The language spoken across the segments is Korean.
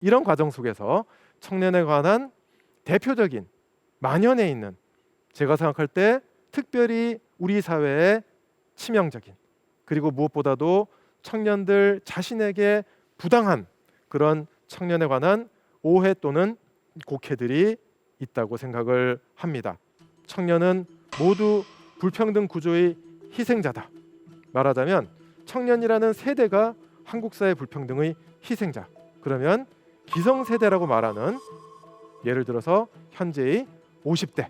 이런 과정 속에서 청년에 관한 대표적인 만연해 있는 제가 생각할 때 특별히 우리 사회에 치명적인 그리고 무엇보다도 청년들 자신에게 부당한 그런 청년에 관한 오해 또는 곡해들이 있다고 생각을 합니다. 청년은 모두 불평등 구조의 희생자다. 말하자면 청년이라는 세대가 한국 사회 불평등의 희생자. 그러면 기성 세대라고 말하는 예를 들어서 현재의 50대,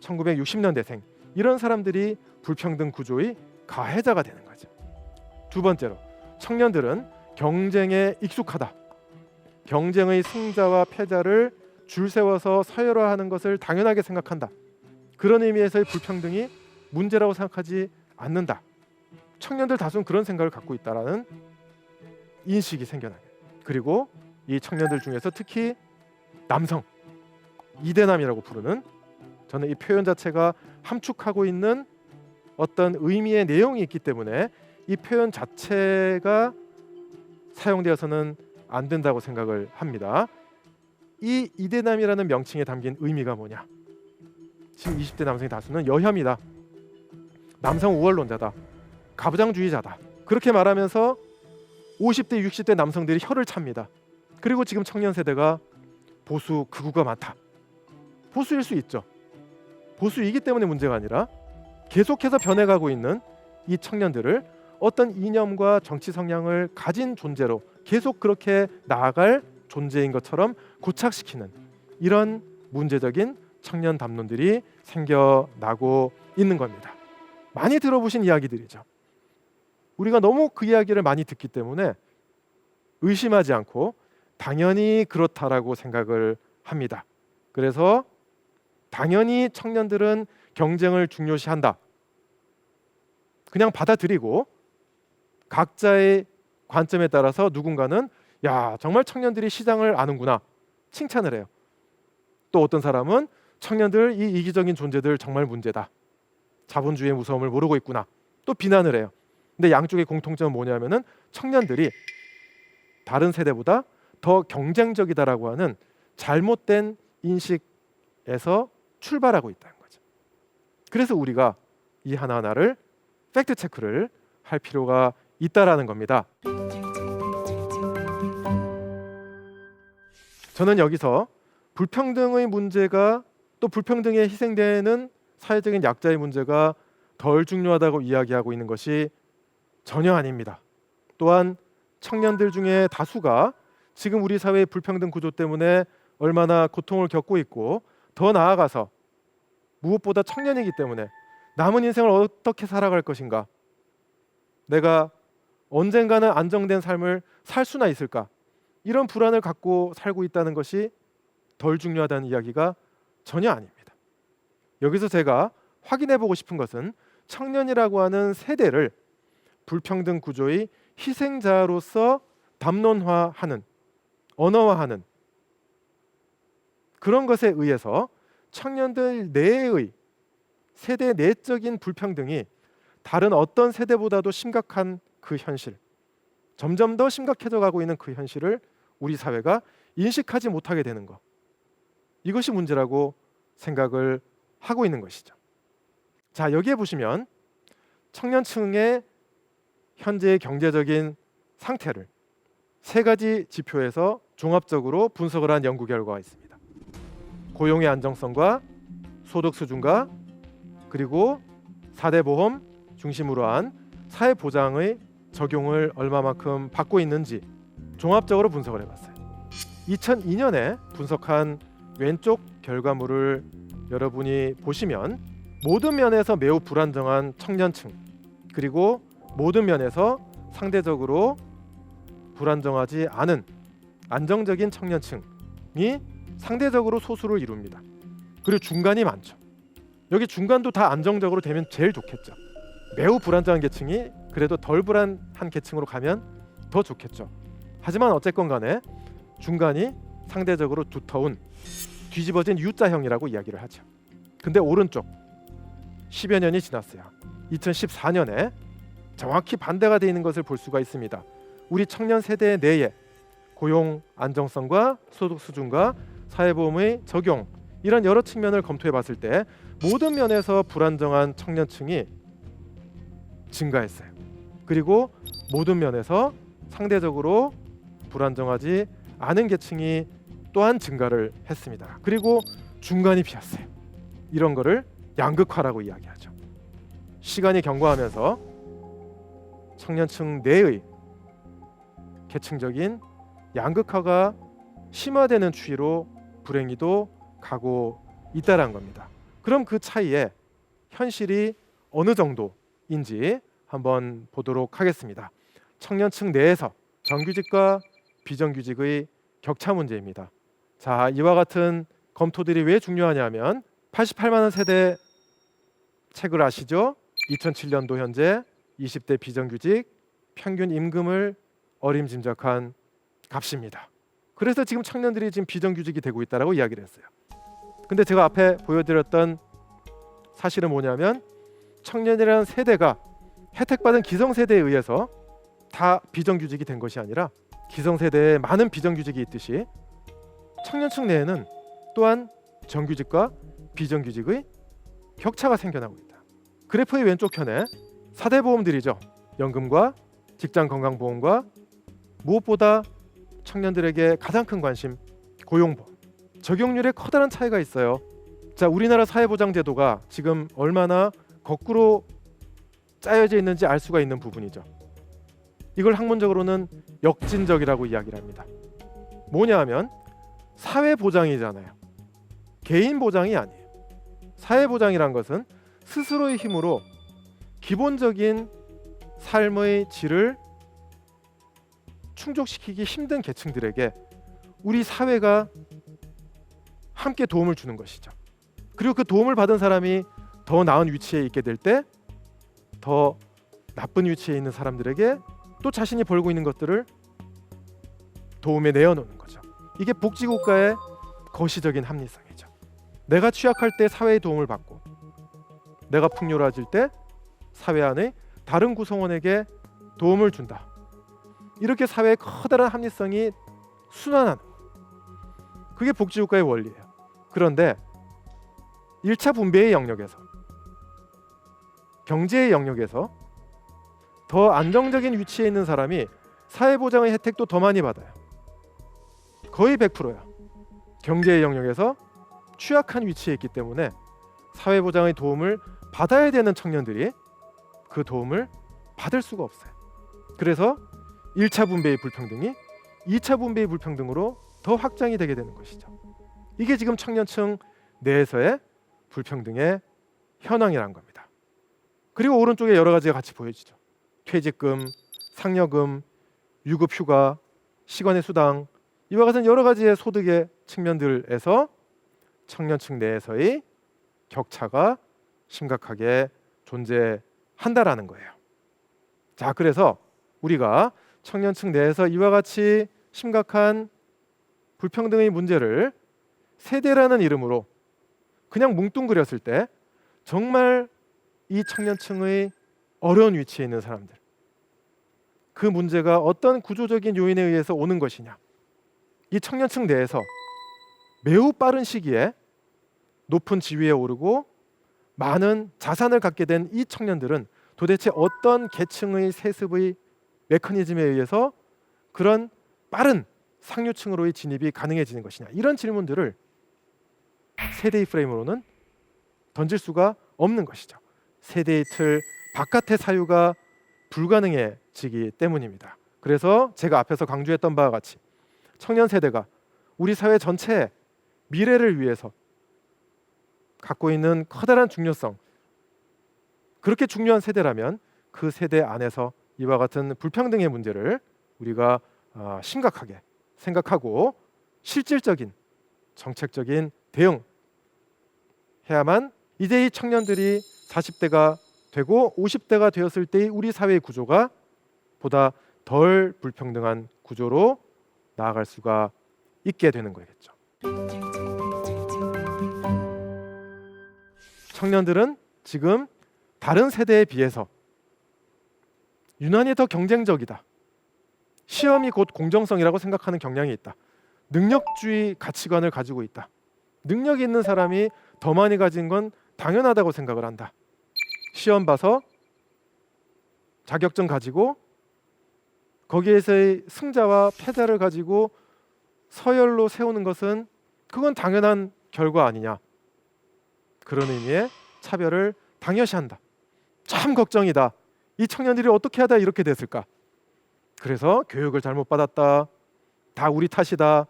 1960년대생 이런 사람들이 불평등 구조의 가해자가 되는 거죠. 두 번째로 청년들은 경쟁에 익숙하다. 경쟁의 승자와 패자를 줄 세워서 서열화하는 것을 당연하게 생각한다. 그런 의미에서의 불평등이 문제라고 생각하지 않는다. 청년들 다수는 그런 생각을 갖고 있다라는 인식이 생겨나요. 그리고 이 청년들 중에서 특히 남성 이대남이라고 부르는 저는 이 표현 자체가 함축하고 있는 어떤 의미의 내용이 있기 때문에 이 표현 자체가 사용되어서는 안 된다고 생각을 합니다. 이 이대남이라는 명칭에 담긴 의미가 뭐냐? 지금 20대 남성의 다수는 여혐이다. 남성 우월론자다. 가부장주의자다. 그렇게 말하면서 50대 60대 남성들이 혀를 찹니다. 그리고 지금 청년 세대가 보수 극우가 많다. 보수일 수 있죠. 보수이기 때문에 문제가 아니라 계속해서 변해가고 있는 이 청년들을 어떤 이념과 정치 성향을 가진 존재로 계속 그렇게 나아갈 존재인 것처럼 고착시키는 이런 문제적인 청년 담론들이 생겨나고 있는 겁니다. 많이 들어보신 이야기들이죠. 우리가 너무 그 이야기를 많이 듣기 때문에 의심하지 않고 당연히 그렇다라고 생각을 합니다. 그래서 당연히 청년들은 경쟁을 중요시한다. 그냥 받아들이고 각자의 관점에 따라서 누군가는 야 정말 청년들이 시장을 아는구나 칭찬을 해요. 또 어떤 사람은 청년들 이 이기적인 존재들 정말 문제다. 자본주의의 무서움을 모르고 있구나. 또 비난을 해요. 근데 양쪽의 공통점은 뭐냐면은 청년들이 다른 세대보다 더 경쟁적이다라고 하는 잘못된 인식에서 출발하고 있다는 거죠. 그래서 우리가 이 하나하나를 팩트 체크를 할 필요가 있다라는 겁니다. 저는 여기서 불평등의 문제가 또 불평등에 희생되는 사회적인 약자의 문제가 덜 중요하다고 이야기하고 있는 것이 전혀 아닙니다. 또한 청년들 중에 다수가 지금 우리 사회의 불평등 구조 때문에 얼마나 고통을 겪고 있고 더 나아가서 무엇보다 청년이기 때문에 남은 인생을 어떻게 살아갈 것인가? 내가 언젠가는 안정된 삶을 살 수나 있을까? 이런 불안을 갖고 살고 있다는 것이 덜 중요하다는 이야기가 전혀 아닙니다. 여기서 제가 확인해 보고 싶은 것은 청년이라고 하는 세대를 불평등 구조의 희생자로서 담론화하는 언어화하는 그런 것에 의해서 청년들 내의 세대 내적인 불평등이 다른 어떤 세대보다도 심각한 그 현실, 점점 더 심각해져 가고 있는 그 현실을 우리 사회가 인식하지 못하게 되는 것. 이것이 문제라고 생각을 하고 있는 것이죠. 자, 여기에 보시면 청년층의 현재의 경제적인 상태를 세 가지 지표에서 종합적으로 분석을 한 연구 결과가 있습니다. 고용의 안정성과 소득 수준과 그리고 4대 보험 중심으로 한 사회 보장의 적용을 얼마만큼 받고 있는지 종합적으로 분석을 해봤어요. 2002년에 분석한 왼쪽 결과물을 여러분이 보시면 모든 면에서 매우 불안정한 청년층 그리고 모든 면에서 상대적으로 불안정하지 않은 안정적인 청년층이 상대적으로 소수를 이룹니다. 그리고 중간이 많죠. 여기 중간도 다 안정적으로 되면 제일 좋겠죠. 매우 불안정한 계층이 그래도 덜 불안한 계층으로 가면 더 좋겠죠. 하지만 어쨌건 간에 중간이 상대적으로 두터운 뒤집어진 U자형이라고 이야기를 하죠. 근데 오른쪽 10여 년이 지났어요. 2014년에 정확히 반대가 되어 있는 것을 볼 수가 있습니다. 우리 청년 세대 내에 고용 안정성과 소득 수준과 사회보험의 적용 이런 여러 측면을 검토해 봤을 때 모든 면에서 불안정한 청년층이 증가했어요. 그리고 모든 면에서 상대적으로 불안정하지 않은 계층이 또한 증가를 했습니다. 그리고 중간이 비었어요. 이런 거를 양극화라고 이야기하죠. 시간이 경과하면서 청년층 내의 계층적인 양극화가 심화되는 추이로 불행히도 가고 있다라는 겁니다. 그럼 그 차이에 현실이 어느 정도인지 한번 보도록 하겠습니다. 청년층 내에서 정규직과 비정규직의 격차 문제입니다. 자, 이와 같은 검토들이 왜 중요하냐면 88만 원 세대 책을 아시죠? 2007년도 현재 20대 비정규직 평균 임금을 어림짐작한 값입니다. 그래서 지금 청년들이 지금 비정규직이 되고 있다라고 이야기를 했어요. 근데 제가 앞에 보여드렸던 사실은 뭐냐면 청년이라는 세대가 혜택받은 기성세대에 의해서 다 비정규직이 된 것이 아니라 기성세대에 많은 비정규직이 있듯이 청년층 내에는 또한 정규직과 비정규직의 격차가 생겨나고 있다. 그래프의 왼쪽 편에 4대 보험들이죠. 연금과 직장 건강보험과 무엇보다 청년들에게 가장 큰 관심 고용보험. 적용률에 커다란 차이가 있어요. 자, 우리나라 사회보장제도가 지금 얼마나 거꾸로 짜여져 있는지 알 수가 있는 부분이죠. 이걸 학문적으로는 역진적이라고 이야기를 합니다. 뭐냐 하면 사회 보장이잖아요. 개인 보장이 아니에요. 사회 보장이란 것은 스스로의 힘으로 기본적인 삶의 질을 충족시키기 힘든 계층들에게 우리 사회가 함께 도움을 주는 것이죠. 그리고 그 도움을 받은 사람이 더 나은 위치에 있게 될 때 더 나쁜 위치에 있는 사람들에게 또 자신이 벌고 있는 것들을 도움에 내어놓는 거죠. 이게 복지국가의 거시적인 합리성이죠. 내가 취약할 때 사회의 도움을 받고 내가 풍요로워질 때 사회 안의 다른 구성원에게 도움을 준다. 이렇게 사회의 커다란 합리성이 순환하는 그게 복지국가의 원리예요. 그런데 1차 분배의 영역에서 경제의 영역에서 더 안정적인 위치에 있는 사람이 사회보장의 혜택도 더 많이 받아요. 거의 100%야. 경제의 영역에서 취약한 위치에 있기 때문에 사회보장의 도움을 받아야 되는 청년들이 그 도움을 받을 수가 없어요. 그래서 1차 분배의 불평등이 2차 분배의 불평등으로 더 확장이 되게 되는 것이죠. 이게 지금 청년층 내에서의 불평등의 현황이란 겁니다. 그리고 오른쪽에 여러 가지가 같이 보여지죠. 퇴직금, 상여금, 유급휴가, 시간의 수당 이와 같은 여러 가지의 소득의 측면들에서 청년층 내에서의 격차가 심각하게 존재한다라는 거예요. 자, 그래서 우리가 청년층 내에서 이와 같이 심각한 불평등의 문제를 세대라는 이름으로 그냥 뭉뚱그렸을 때 정말 이 청년층의 어려운 위치에 있는 사람들 그 문제가 어떤 구조적인 요인에 의해서 오는 것이냐. 이 청년층 내에서 매우 빠른 시기에 높은 지위에 오르고 많은 자산을 갖게 된 이 청년들은 도대체 어떤 계층의 세습의 메커니즘에 의해서 그런 빠른 상류층으로의 진입이 가능해지는 것이냐 이런 질문들을 세대의 프레임으로는 던질 수가 없는 것이죠. 세대의 틀 바깥의 사유가 불가능해지기 때문입니다. 그래서 제가 앞에서 강조했던 바와 같이 청년 세대가 우리 사회 전체의 미래를 위해서 갖고 있는 커다란 중요성 그렇게 중요한 세대라면 그 세대 안에서 이와 같은 불평등의 문제를 우리가 어, 심각하게 생각하고 실질적인 정책적인 대응 해야만 이제 이 청년들이 40대가 되고 50대가 되었을 때의 우리 사회의 구조가 보다 덜 불평등한 구조로 나아갈 수가 있게 되는 거겠죠. 청년들은 지금 다른 세대에 비해서 유난히 더 경쟁적이다. 시험이 곧 공정성이라고 생각하는 경향이 있다. 능력주의 가치관을 가지고 있다. 능력 있는 사람이 더 많이 가진 건 당연하다고 생각을 한다. 시험 봐서 자격증 가지고 거기에서의 승자와 패자를 가지고 서열로 세우는 것은 그건 당연한 결과 아니냐. 그런 의미의 차별을 당연시한다. 참 걱정이다. 이 청년들이 어떻게 하다 이렇게 됐을까? 그래서 교육을 잘못 받았다. 다 우리 탓이다.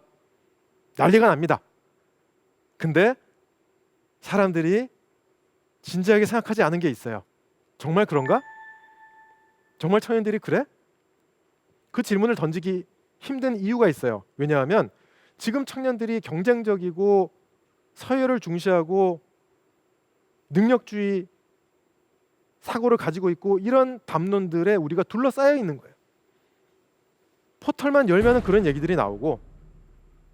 난리가 납니다. 근데 사람들이 진지하게 생각하지 않은 게 있어요. 정말 그런가? 정말 청년들이 그래? 그 질문을 던지기 힘든 이유가 있어요. 왜냐하면 지금 청년들이 경쟁적이고 서열을 중시하고 능력주의 사고를 가지고 있고 이런 담론들에 우리가 둘러싸여 있는 거예요. 포털만 열면은 그런 얘기들이 나오고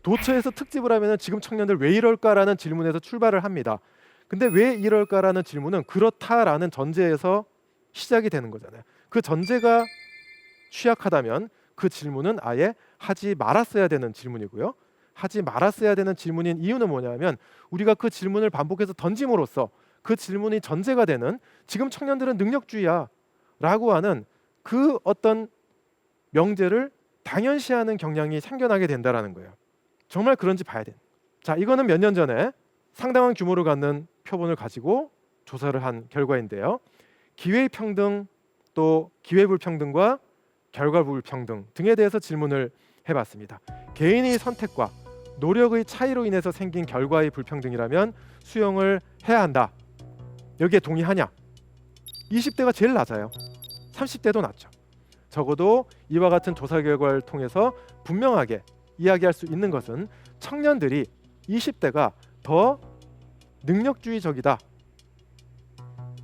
도처에서 특집을 하면은 지금 청년들 왜 이럴까라는 질문에서 출발을 합니다. 근데 왜 이럴까라는 질문은 그렇다라는 전제에서 시작이 되는 거잖아요. 그 전제가 취약하다면 그 질문은 아예 하지 말았어야 되는 질문이고요. 하지 말았어야 되는 질문인 이유는 뭐냐면 우리가 그 질문을 반복해서 던짐으로써 그 질문이 전제가 되는 지금 청년들은 능력주의야라고 하는 그 어떤 명제를 당연시하는 경향이 생겨나게 된다라는 거예요. 정말 그런지 봐야 돼. 자, 이거는 몇 년 전에 상당한 규모를 갖는 표본을 가지고 조사를 한 결과인데요. 기회 평등 또 기회 불평등과 결과 불평등 등에 대해서 질문을 해봤습니다. 개인의 선택과 노력의 차이로 인해서 생긴 결과의 불평등이라면 수용을 해야 한다. 여기에 동의하냐? 20대가 제일 낮아요. 30대도 낮죠. 적어도 이와 같은 조사 결과를 통해서 분명하게 이야기할 수 있는 것은 청년들이 20대가 더 능력주의적이다.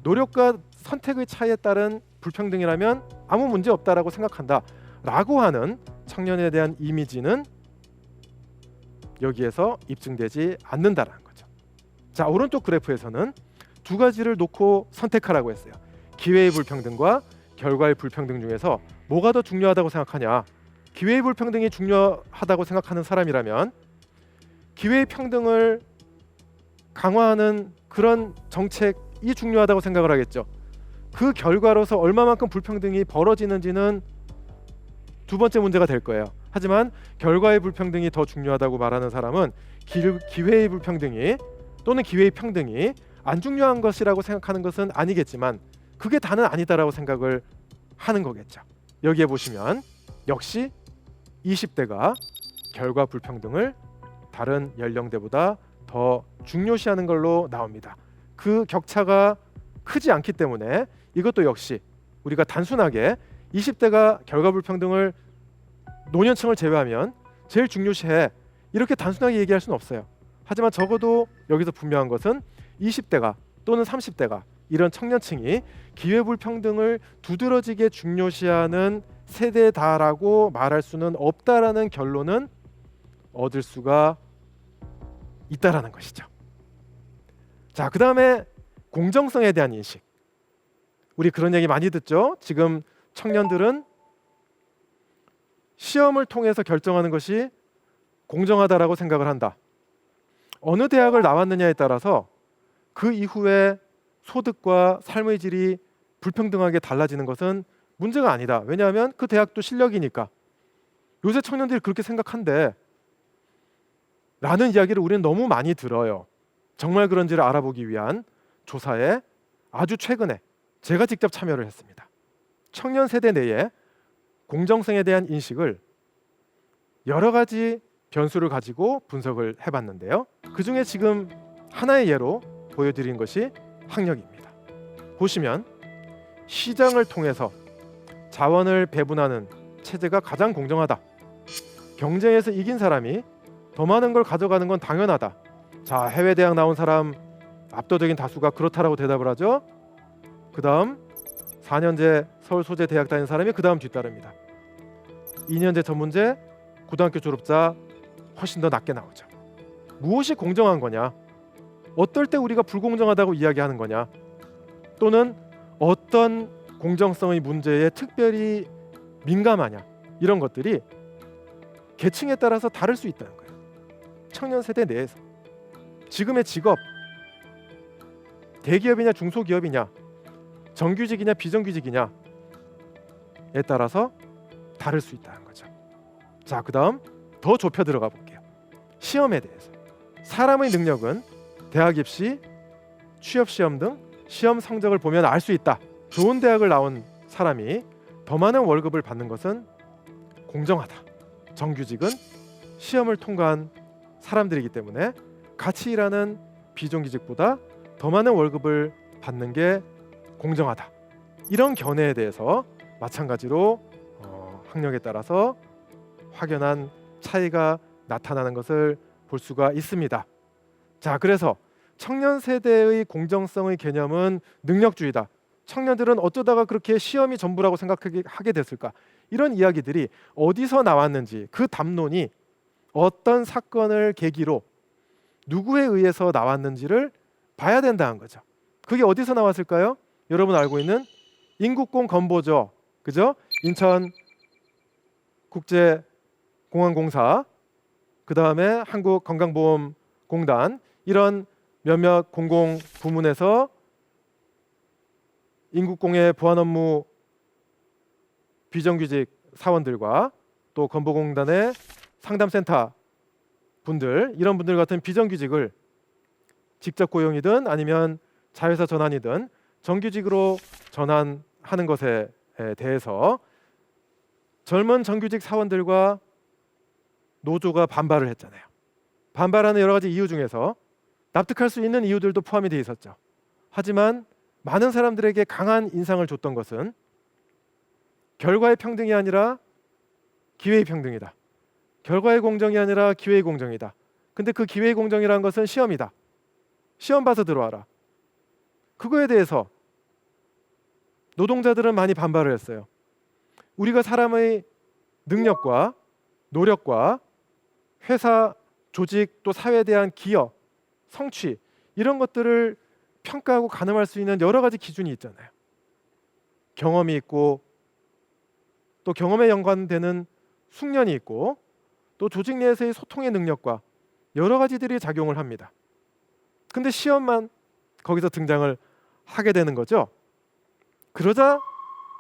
노력과 선택의 차이에 따른 불평등이라면 아무 문제 없다라고 생각한다. 라고 하는 청년에 대한 이미지는 여기에서 입증되지 않는다라는 거죠. 자, 오른쪽 그래프에서는 두 가지를 놓고 선택하라고 했어요. 기회의 불평등과 결과의 불평등 중에서 뭐가 더 중요하다고 생각하냐? 기회의 불평등이 중요하다고 생각하는 사람이라면 기회의 평등을 강화하는 그런 정책이 중요하다고 생각을 하겠죠. 그 결과로서 얼마만큼 불평등이 벌어지는지는 두 번째 문제가 될 거예요. 하지만 결과의 불평등이 더 중요하다고 말하는 사람은 기, 기회의 불평등이 또는 기회의 평등이 안 중요한 것이라고 생각하는 것은 아니겠지만 그게 다는 아니다라고 생각을 하는 거겠죠. 여기에 보시면 역시 20대가 결과 불평등을 다른 연령대보다 더 중요시하는 걸로 나옵니다. 그 격차가 크지 않기 때문에 이것도 역시 우리가 단순하게 20대가 결과 불평등을 노년층을 제외하면 제일 중요시해 이렇게 단순하게 얘기할 수는 없어요. 하지만 적어도 여기서 분명한 것은 20대가 또는 30대가 이런 청년층이 기회 불평등을 두드러지게 중요시하는 세대다라고 말할 수는 없다라는 결론은 얻을 수가 있다라는 것이죠. 자, 그다음에 공정성에 대한 인식. 우리 그런 얘기 많이 듣죠. 지금 청년들은 시험을 통해서 결정하는 것이 공정하다라고 생각을 한다. 어느 대학을 나왔느냐에 따라서 그 이후에 소득과 삶의 질이 불평등하게 달라지는 것은 문제가 아니다. 왜냐하면 그 대학도 실력이니까. 요새 청년들이 그렇게 생각한대. 라는 이야기를 우리는 너무 많이 들어요. 정말 그런지를 알아보기 위한 조사에 아주 최근에 제가 직접 참여를 했습니다. 청년 세대 내에 공정성에 대한 인식을 여러 가지 변수를 가지고 분석을 해봤는데요. 그 중에 지금 하나의 예로 보여드린 것이 학력입니다. 보시면 시장을 통해서 자원을 배분하는 체제가 가장 공정하다. 경쟁에서 이긴 사람이 더 많은 걸 가져가는 건 당연하다. 자, 해외 대학 나온 사람 압도적인 다수가 그렇다라고 대답을 하죠. 그다음 4년제 서울 소재 대학 다닌 사람이 그다음 뒤따릅니다. 2년제 전문제 고등학교 졸업자 훨씬 더 낮게 나오죠. 무엇이 공정한 거냐? 어떨 때 우리가 불공정하다고 이야기하는 거냐? 또는 어떤 공정성의 문제에 특별히 민감하냐? 이런 것들이 계층에 따라서 다를 수 있다는 거예요. 청년 세대 내에서 지금의 직업 대기업이냐 중소기업이냐 정규직이냐 비정규직이냐에 따라서 다를 수 있다는 거죠. 자, 그다음 더 좁혀 들어가 볼게요. 시험에 대해서 사람의 능력은 대학 입시, 취업 시험 등 시험 성적을 보면 알 수 있다. 좋은 대학을 나온 사람이 더 많은 월급을 받는 것은 공정하다. 정규직은 시험을 통과한 사람들이기 때문에 같이 일하는 비정규직보다 더 많은 월급을 받는 게 공정하다. 이런 견해에 대해서 마찬가지로 어, 학력에 따라서 확연한 차이가 나타나는 것을 볼 수가 있습니다. 자, 그래서 청년 세대의 공정성의 개념은 능력주의다. 청년들은 어쩌다가 그렇게 시험이 전부라고 생각하게 하게 됐을까? 이런 이야기들이 어디서 나왔는지 그 담론이 어떤 사건을 계기로 누구에 의해서 나왔는지를 봐야 된다는 거죠. 그게 어디서 나왔을까요? 여러분 알고 있는 인국공 건보죠. 그죠? 인천 국제 공항공사 그다음에 한국 건강보험 공단 이런 몇몇 공공 부문에서 인국공의 보안 업무 비정규직 사원들과 또 건보공단의 상담센터 분들 이런 분들 같은 비정규직을 직접 고용이든 아니면 자회사 전환이든 정규직으로 전환하는 것에 대해서 젊은 정규직 사원들과 노조가 반발을 했잖아요. 반발하는 여러 가지 이유 중에서 납득할 수 있는 이유들도 포함이 되어 있었죠. 하지만 많은 사람들에게 강한 인상을 줬던 것은 결과의 평등이 아니라 기회의 평등이다. 결과의 공정이 아니라 기회의 공정이다. 근데 그 기회의 공정이라는 것은 시험이다. 시험 봐서 들어와라. 그거에 대해서 노동자들은 많이 반발을 했어요. 우리가 사람의 능력과 노력과 회사 조직 또 사회에 대한 기여, 성취 이런 것들을 평가하고 가늠할 수 있는 여러 가지 기준이 있잖아요. 경험이 있고 또 경험에 연관되는 숙련이 있고 또 조직 내에서의 소통의 능력과 여러 가지들이 작용을 합니다. 근데 시험만 거기서 등장을 하게 되는 거죠. 그러자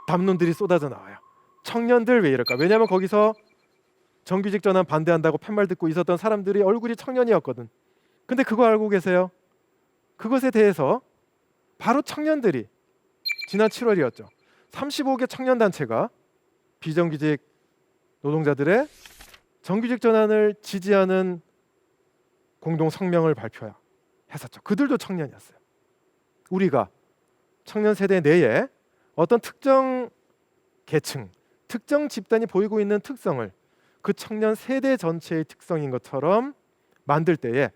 담론들이 쏟아져 나와요. 청년들 왜 이럴까? 왜냐하면 거기서 정규직 전환 반대한다고 팻말 듣고 있었던 사람들이 얼굴이 청년이었거든. 근데 그거 알고 계세요? 그것에 대해서 바로 청년들이 지난 7월이었죠. 35개 청년 단체가 비정규직 노동자들의 정규직 전환을 지지하는 공동 성명을 발표했었죠. 그들도 청년이었어요. 우리가 청년 세대 내에 어떤 특정 계층, 특정 집단이 보이고 있는 특성을 그 청년 세대 전체의 특성인 것처럼 만들 때에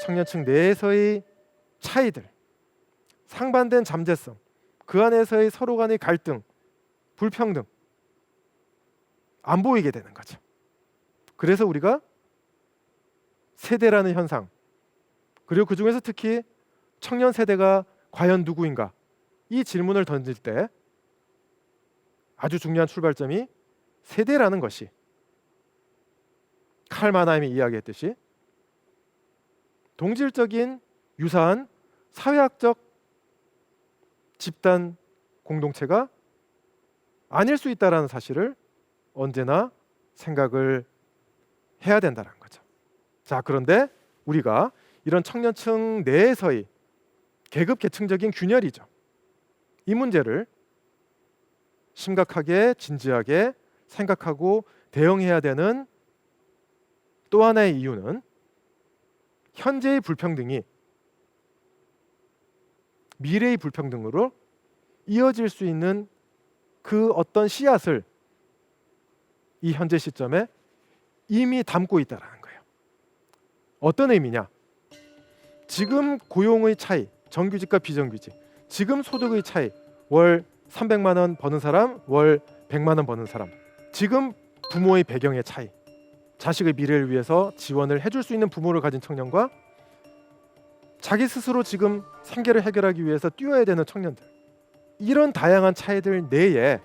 청년층 내에서의 차이들, 상반된 잠재성, 그 안에서의 서로 간의 갈등, 불평등 안 보이게 되는 거죠. 그래서 우리가 세대라는 현상 그리고 그 중에서 특히 청년 세대가 과연 누구인가 이 질문을 던질 때 아주 중요한 출발점이 세대라는 것이 칼 마나임이 이야기했듯이 동질적인 유사한 사회학적 집단 공동체가 아닐 수 있다라는 사실을 언제나 생각을 해야 된다는 거죠. 자, 그런데 우리가 이런 청년층 내에서의 계급 계층적인 균열이죠. 이 문제를 심각하게 진지하게 생각하고 대응해야 되는 또 하나의 이유는 현재의 불평등이 미래의 불평등으로 이어질 수 있는 그 어떤 씨앗을 이 현재 시점에 이미 담고 있다라는 거예요. 어떤 의미냐? 지금 고용의 차이, 정규직과 비정규직, 지금 소득의 차이, 월 300만 원 버는 사람, 월 100만 원 버는 사람, 지금 부모의 배경의 차이, 자식의 미래를 위해서 지원을 해줄 수 있는 부모를 가진 청년과 자기 스스로 지금 생계를 해결하기 위해서 뛰어야 되는 청년들, 이런 다양한 차이들 내에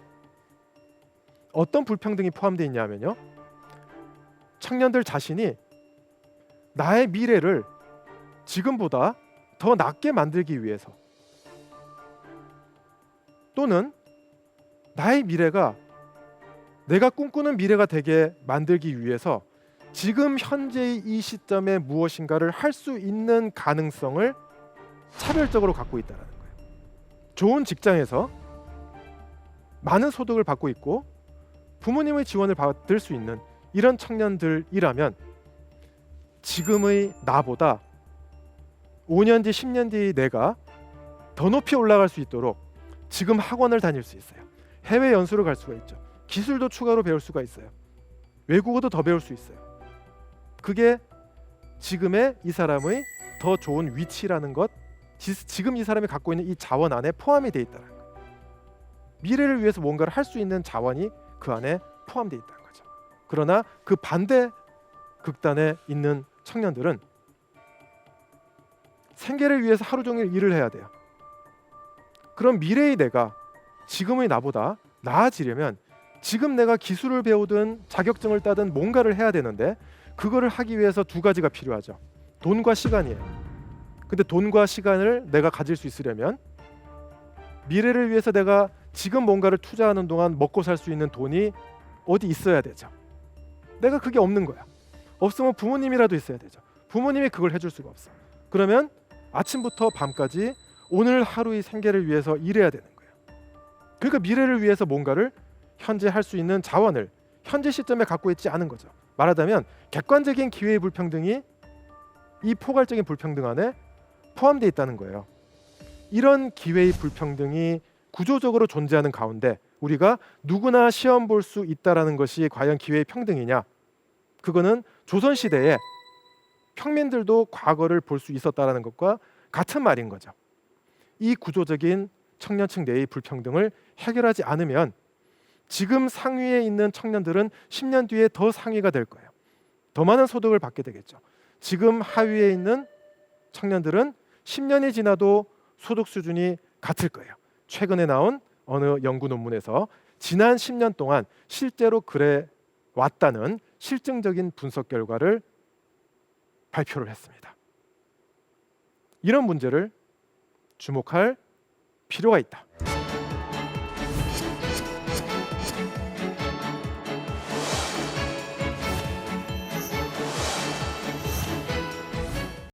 어떤 불평등이 포함되어 있냐면요. 청년들 자신이 나의 미래를 지금보다 더 낫게 만들기 위해서 또는 나의 미래가 내가 꿈꾸는 미래가 되게 만들기 위해서 지금 현재의 이 시점에 무엇인가를 할 수 있는 가능성을 차별적으로 갖고 있다는 거예요. 좋은 직장에서 많은 소득을 받고 있고 부모님의 지원을 받을 수 있는 이런 청년들이라면 지금의 나보다 5년 뒤, 10년 뒤 내가 더 높이 올라갈 수 있도록 지금 학원을 다닐 수 있어요. 해외 연수를 갈 수가 있죠. 기술도 추가로 배울 수가 있어요. 외국어도 더 배울 수 있어요. 그게 지금의 이 사람의 더 좋은 위치라는 것, 지, 지금 이 사람이 갖고 있는 이 자원 안에 포함이 돼 있다는 거예요. 미래를 위해서 뭔가를 할 수 있는 자원이 그 안에 포함되어 있다는 거죠. 그러나 그 반대 극단에 있는 청년들은 생계를 위해서 하루 종일 일을 해야 돼요. 그럼 미래의 내가 지금의 나보다 나아지려면 지금 내가 기술을 배우든 자격증을 따든 뭔가를 해야 되는데 그거를 하기 위해서 두 가지가 필요하죠. 돈과 시간이에요. 근데 돈과 시간을 내가 가질 수 있으려면 미래를 위해서 내가 지금 뭔가를 투자하는 동안 먹고 살 수 있는 돈이 어디 있어야 되죠. 내가 그게 없는 거야. 없으면 부모님이라도 있어야 되죠. 부모님이 그걸 해줄 수가 없어. 그러면 아침부터 밤까지 오늘 하루의 생계를 위해서 일해야 되는 거예요. 그러니까 미래를 위해서 뭔가를 현재 할 수 있는 자원을 현재 시점에 갖고 있지 않은 거죠. 말하자면 객관적인 기회의 불평등이 이 포괄적인 불평등 안에 포함되어 있다는 거예요. 이런 기회의 불평등이 구조적으로 존재하는 가운데 우리가 누구나 시험 볼 수 있다라는 것이 과연 기회의 평등이냐? 그거는 조선 시대에 평민들도 과거를 볼 수 있었다라는 것과 같은 말인 거죠. 이 구조적인 청년층 내의 불평등을 해결하지 않으면 지금 상위에 있는 청년들은 10년 뒤에 더 상위가 될 거예요. 더 많은 소득을 받게 되겠죠. 지금 하위에 있는 청년들은 10년이 지나도 소득 수준이 같을 거예요. 최근에 나온 어느 연구 논문에서 지난 10년 동안 실제로 그래 왔다는 실증적인 분석 결과를 발표를 했습니다. 이런 문제를 주목할 필요가 있다.